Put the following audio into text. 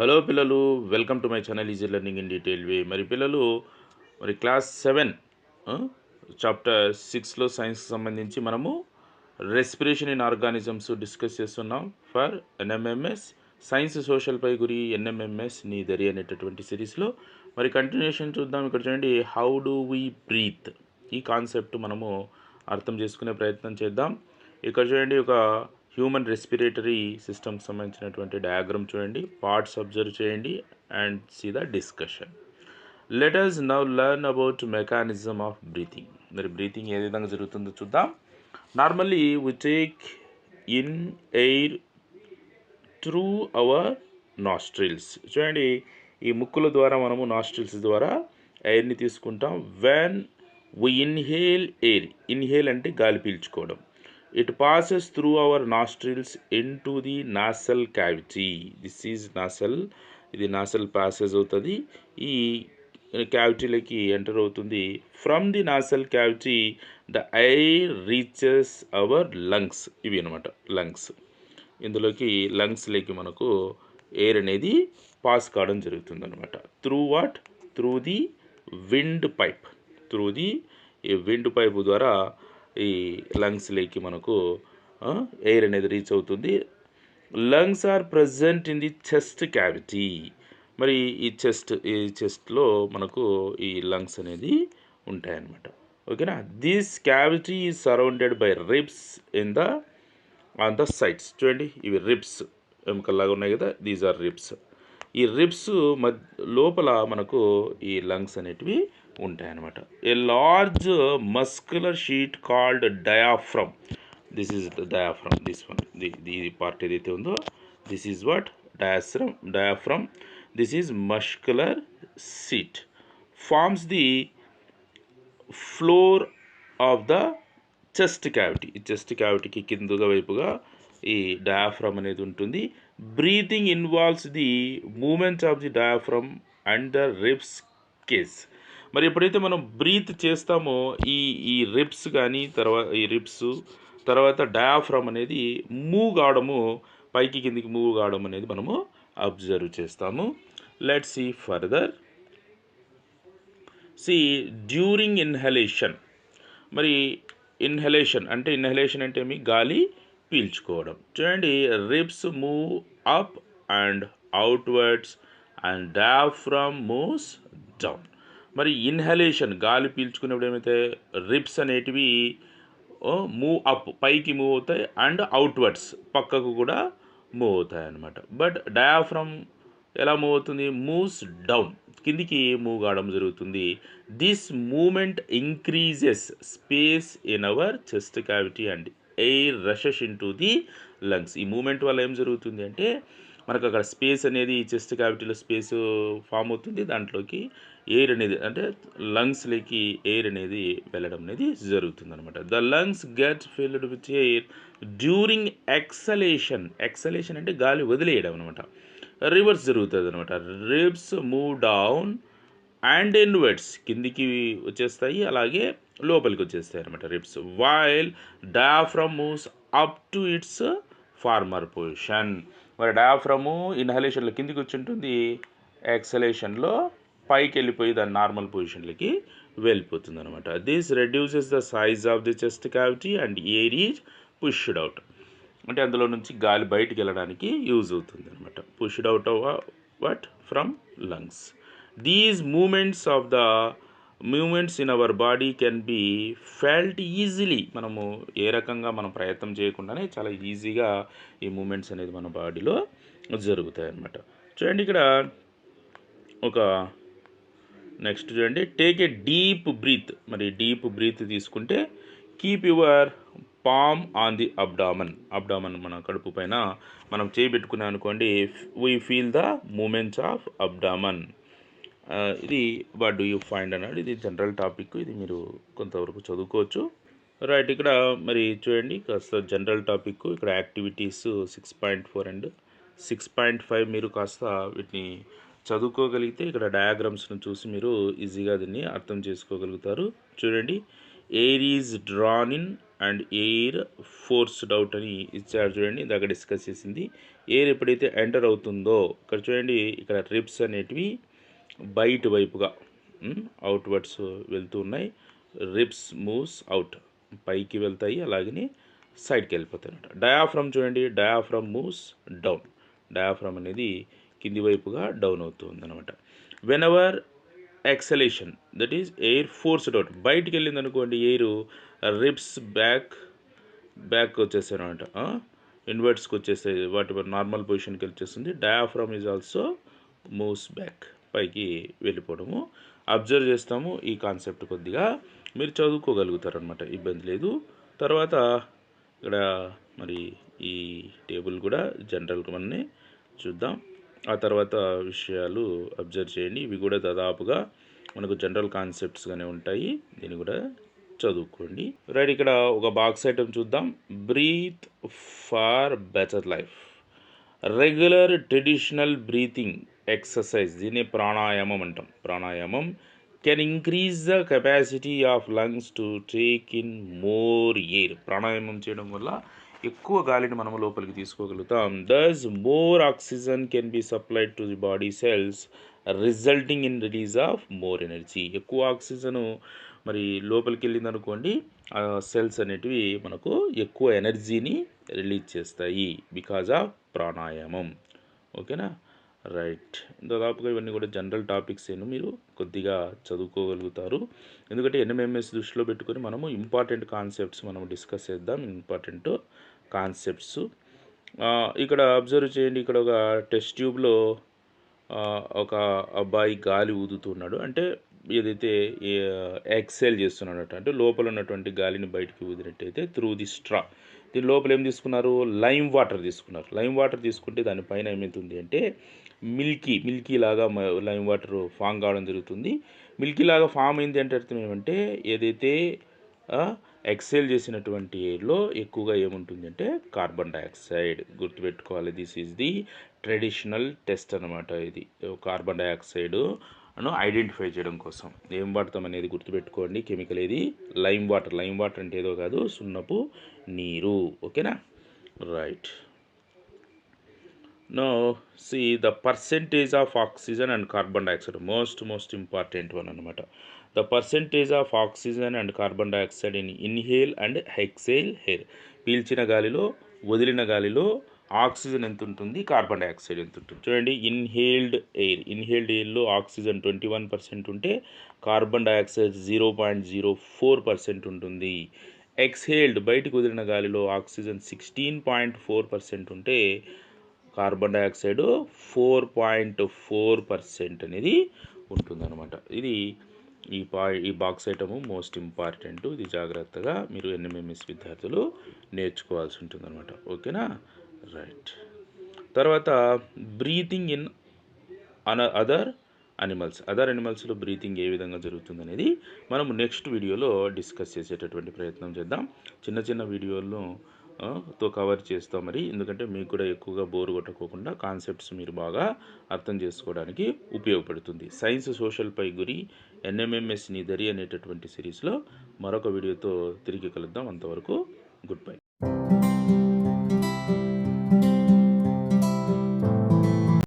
Hello పిల్లలు welcome to my channel easy learning in detail way. మరి పిల్లలు మరి క్లాస్ సెవెన్ చాప్టర్ సిక్స్లో సైన్స్కి సంబంధించి మనము రెస్పిరేషన్ ఇన్ ఆర్గానిజమ్స్ డిస్కస్ చేస్తున్నాం. ఫర్ ఎన్ఎంఎంఎస్ సైన్స్ సోషల్ పై గురి ఎన్ఎంఎంఎస్ నీ దరి అనేటటువంటి సిరీస్లో మరి కంటిన్యూషన్ చూద్దాం. ఇక్కడ చూడండి హౌ డు వీ బ్రీత్ ఈ కాన్సెప్ట్ మనము అర్థం చేసుకునే ప్రయత్నం చేద్దాం. ఇక్కడ చూడండి ఒక హ్యూమన్ రెస్పిరేటరీ సిస్టమ్కి సంబంధించినటువంటి డయాగ్రమ్ చూడండి పార్ట్స్ అబ్జర్వ్ చేయండి and see the discussion. Let us now learn about mechanism of breathing మరి బ్రీతింగ్ ఏ విధంగా జరుగుతుందో చూద్దాం. Normally we take in air through our nostrils చూడండి ఈ ముక్కుల ద్వారా మనము నాస్ట్రిల్స్ ద్వారా ఎయిర్ని తీసుకుంటాం. When we inhale air inhale అంటే గాలి పీల్చుకోవడం. It passes through our nostrils into the nasal cavity this is nasal ఇది నాసల్ పాసెస్ అవుతుంది. ఈ క్యావిటీలకి ఎంటర్ అవుతుంది. From the nasal cavity the air reaches our lungs ఇవి అనమాట లంగ్స్ ఇందులోకి లంగ్స్లోకి మనకు ఎయిర్ అనేది పాస్ కావడం జరుగుతుంది అనమాట through what through the windpipe through the ఈ విండ్ పైప్ ద్వారా ఈ లంగ్స్లోకి మనకు ఎయిర్ అనేది రీచ్ అవుతుంది. Lungs are present in the chest cavity మరి ఈ చెస్ట్ ఈ చెస్ట్లో మనకు ఈ లంగ్స్ అనేది ఉంటాయన్నమాట. ఓకేనా? This cavity is surrounded by ribs in the on the sides చూడండి ఇవి రిబ్స్ ఎముకల్లాగా ఉన్నాయి కదా? దీస్ ఆర్ రిబ్స్ ఈ రిబ్స్ మధ్య లోపల మనకు ఈ లంగ్స్ అనేటివి ఉంటాయన్నమాట. A large muscular sheet called diaphragm this is the diaphragm this one the part ఏదైతే ఉందో this is what diaphragm diaphragm this is muscular sheet forms the floor of the chest cavity ఈ chest క్యావిటీకి కిందగా వైపుగా ఈ diaphragm అనేది ఉంటుంది. Breathing involves the movement of the diaphragm and the ribs cage మరి ఎప్పుడైతే మనం బ్రీత్ చేస్తామో ఈ ఈ రిప్స్ కానీ తర్వాత ఈ రిప్స్ తర్వాత డయాఫ్రమ్ అనేది మూవ్ కావడము పైకి కిందికి మూవ్ కావడం అనేది మనము అబ్జర్వ్ చేస్తాము. Let see further see during inhalation మరి ఇన్హలేషన్ అంటే ఇన్హలేషన్ అంటే మీ గాలి పీల్చుకోవడం. చూడండి ribs move up and outwards and diaphragm moves down. మరి ఇన్హలేషన్ గాలి పీల్చుకునేప్పుడు ఏమైతే రిబ్స్ అనేటివి మూవ్ అప్ పైకి మూవ్ అవుతాయి అండ్ అవుట్వర్డ్స్ పక్కకు కూడా మూవ్ అవుతాయి అన్నమాట. బట్ డయాఫ్రమ్ ఎలా మూవ్ అవుతుంది? మూవ్స్ డౌన్ కిందికి మూవ్ కావడం జరుగుతుంది. This movement increases space in our chest cavity and air rushes in to the lungs ఈ మూమెంట్ వల్ల ఏం జరుగుతుంది అంటే మనకు అక్కడ స్పేస్ అనేది చెస్ట్ క్యావిటీలో స్పేస్ ఫామ్ అవుతుంది. దాంట్లోకి ఎయిర్ అనేది అంటే లంగ్స్లోకి ఎయిర్ అనేది వెళ్ళడం అనేది జరుగుతుంది అనమాట the lungs get filled with air during exhalation. Exhalation అంటే గాలి వదిలేయడం అనమాట రివర్స్ జరుగుతుంది అనమాట ribs move down and inwards కిందికి వచ్చేస్తాయి అలాగే లోపలికి వచ్చేస్తాయి అనమాట ribs. While diaphragm moves up to its former position. మరి డయాఫ్రము ఇన్హలేషన్లో కిందికి వచ్చి ఉంటుంది ఎక్సలేషన్లో పైకి వెళ్ళిపోయి దాని నార్మల్ పొజిషన్లకి వెళ్ళిపోతుంది అనమాట this reduces the size of the chest cavity and air is pushed out అంటే అందులో నుంచి గాలి బయటికి వెళ్ళడానికి యూజ్ అవుతుంది అనమాట pushed out what from lungs these movements of the movements in our body can be felt easily మనము ఏ రకంగా మనం ప్రయత్నం చేయకుండానే చాలా ఈజీగా ఈ మూమెంట్స్ అనేది మన బాడీలో జరుగుతాయి అన్నమాట చూడండి ఇక్కడ ఒక నెక్స్ట్ చూడండి. టేక్ ఏ డీప్ బ్రీత్ మరి డీప్ బ్రీత్ తీసుకుంటే keep your palm on the abdomen abdomen మన కడుపు పైన మనం చేయి పెట్టుకున్నాం అనుకోండి we feel the movements of abdomen ఇది వాట్ డూ యూ ఫైండ్ అన్నాడు. ఇది జనరల్ టాపిక్. ఇది మీరు కొంతవరకు చదువుకోవచ్చు. రైట్ ఇక్కడ మరి చూడండి కాస్త జనరల్ టాపిక్. ఇక్కడ activities six point four and six point five మీరు కాస్త వీటిని చదువుకోగలిగితే ఇక్కడ డయాగ్రామ్స్ను చూసి మీరు ఈజీగా దీన్ని అర్థం చేసుకోగలుగుతారు. చూడండి air is drawn in and air forced out అని ఇచ్చారు చూడండి ఇందాక డిస్కస్ చేసింది. ఎయిర్ ఎప్పుడైతే ఎంటర్ అవుతుందో ఇక్కడ చూడండి ఇక్కడ రిప్స్ అనేటివి బయట వైపుగా అవుట్వర్డ్స్ వెళ్తూ ఉన్నాయి. రిబ్స్ మూవ్స్ అవుట్ పైకి వెళ్తాయి అలాగే సైడ్కి వెళ్ళిపోతాయి అనమాట డయాఫ్రమ్ చూడండి డయాఫ్రమ్ మూవ్స్ డౌన్ డయాఫ్రమ్ అనేది కింది వైపుగా డౌన్ అవుతుంది అనమాట whenever exhalation that is air forced out బయటికి వెళ్ళింది అనుకోండి ఎయిర్ రిప్స్ బ్యాక్ బ్యాక్ వచ్చేసారు అనమాట ఇన్వర్ట్స్కి వచ్చేస్తాయి వాటి నార్మల్ పొజిషన్కి వచ్చేస్తుంది. Diaphragm is also moves back పైకి వెళ్ళిపోవడము. అబ్జర్వ్ చేస్తాము ఈ కాన్సెప్ట్ కొద్దిగా. మీరు చదువుకోగలుగుతారు అనమాట ఇబ్బంది లేదు. తర్వాత ఇక్కడ మరి ఈ టేబుల్ కూడా జనరల్గా మనని చూద్దాం. ఆ తర్వాత విషయాలు అబ్జర్వ్ చేయండి. ఇవి కూడా దాదాపుగా మనకు జనరల్ కాన్సెప్ట్స్గానే ఉంటాయి. దీన్ని కూడా చదువుకోండి. రైట్ ఇక్కడ ఒక బాక్స్ ఐటమ్ చూద్దాం. Breathe for better life. Regular traditional breathing. Exercise దీన్ని ప్రాణాయామం అంటాం. Pranayama can increase the capacity of lungs to take in more air pranayama చేయడం వల్ల ఎక్కువ గాలిని మనం లోపలికి తీసుకోగలుగుతాం. Thus more oxygen can be supplied to the body cells resulting in release of more energy ఎక్కువ oxygen మరి లోపలికి వెళ్ళిందనుకోండి ఆ సెల్స్ అనేటివి మనకు ఎక్కువ ఎనర్జీని రిలీజ్ చేస్తాయి. బికాజ్ ఆఫ్ ప్రాణాయామం. ఓకేనా రైట్ దాదాపుగా ఇవన్నీ కూడా జనరల్ టాపిక్స్ ఏను మీరు కొద్దిగా చదువుకోగలుగుతారు. ఎందుకంటే ఎన్ఎంఎంఎస్ దృష్టిలో పెట్టుకొని మనము ఇంపార్టెంట్ కాన్సెప్ట్స్ మనం డిస్కస్ చేద్దాం. ఇంపార్టెంట్ కాన్సెప్ట్స్ ఇక్కడ అబ్జర్వ్ చేయండి. ఇక్కడ ఒక టెస్ట్ ట్యూబ్లో ఒక అబ్బాయి గాలి ఊదుతున్నాడు. అంటే ఏదైతే ఎక్సెల్ చేస్తున్నాడు అంటే లోపల ఉన్నటువంటి గాలిని బయటికి ఊదినట్టయితే త్రూ ది స్ట్రా దీని లోపల ఏం తీసుకున్నారు? లైమ్ వాటర్ తీసుకున్నారు. లైమ్ వాటర్ తీసుకుంటే దానిపైన ఏమవుతుంది అంటే మిల్కీ మిల్కీ లాగా లైమ్ వాటర్ ఫామ్ కావడం జరుగుతుంది. మిల్కీ లాగా ఫామ్ అయింది అంటే అర్థం ఏమంటే ఏదైతే ఎక్సెల్ చేసినటువంటి ఎయిర్లో ఎక్కువగా ఏముంటుంది అంటే కార్బన్ డైఆక్సైడ్ గుర్తుపెట్టుకోవాలి. This is the traditional test అనమాట ఇది. కార్బన్ డైఆక్సైడ్ అను ఐడెంటిఫై చేయడం కోసం. ఏం వాడతాం అనేది గుర్తుపెట్టుకోండి. కెమికల్ ఏది? Lime water. లైమ్ వాటర్ అంటే ఏదో కాదు సున్నపు నీరు. ఓకేనా? Right. No see the percentage of oxygen and carbon dioxide most most important one అనమాట the percentage of oxygen and carbon dioxide in inhale and exhale air పీల్చిన గాలిలో వదిలిన గాలిలో ఆక్సిజన్ ఎంత ఉంటుంది? కార్బన్ డైఆక్సైడ్ ఎంత ఉంటుంది? చూడండి ఇన్హేల్డ్ ఎయిర్ ఇన్హేల్డ్ ఎయిర్లో ఆక్సిజన్ ట్వంటీ వన్ పర్సెంట్ ఉంటే carbon dioxide zero point zero four percent ఉంటుంది. ఎక్స్హేల్డ్ బయటకు వదిలిన గాలిలో oxygen sixteen point four percent ఉంటే carbon dioxide four point four percent అనేది ఉంటుందన్నమాట. ఇది ఈ పా ఈ బాక్స్ ఐటము మోస్ట్ ఇంపార్టెంట్. ఇది జాగ్రత్తగా మీరు ఎన్ఎంఎంఎస్ విద్యార్థులు నేర్చుకోవాల్సి ఉంటుందన్నమాట. ఓకేనా? రైట్. తర్వాత breathing in another animals. Other అనిమల్స్లో breathing ఏ విధంగా జరుగుతుంది అనేది మనం నెక్స్ట్ వీడియోలో డిస్కస్ చేసేటటువంటి ప్రయత్నం చేద్దాం. చిన్న చిన్న వీడియోలను తో కవర్ చేస్తాం మరి. ఎందుకంటే మీకు కూడా ఎక్కువగా బోర్ కొట్టకోకుండా కాన్సెప్ట్స్ మీరు బాగా అర్థం చేసుకోవడానికి ఉపయోగపడుతుంది. సైన్స్ సోషల్పై గురి ఎన్ఎంఎంఎస్ నిదరి అనేటటువంటి సిరీస్లో మరొక వీడియోతో తిరిగి కలుద్దాం. అంతవరకు గుడ్ బై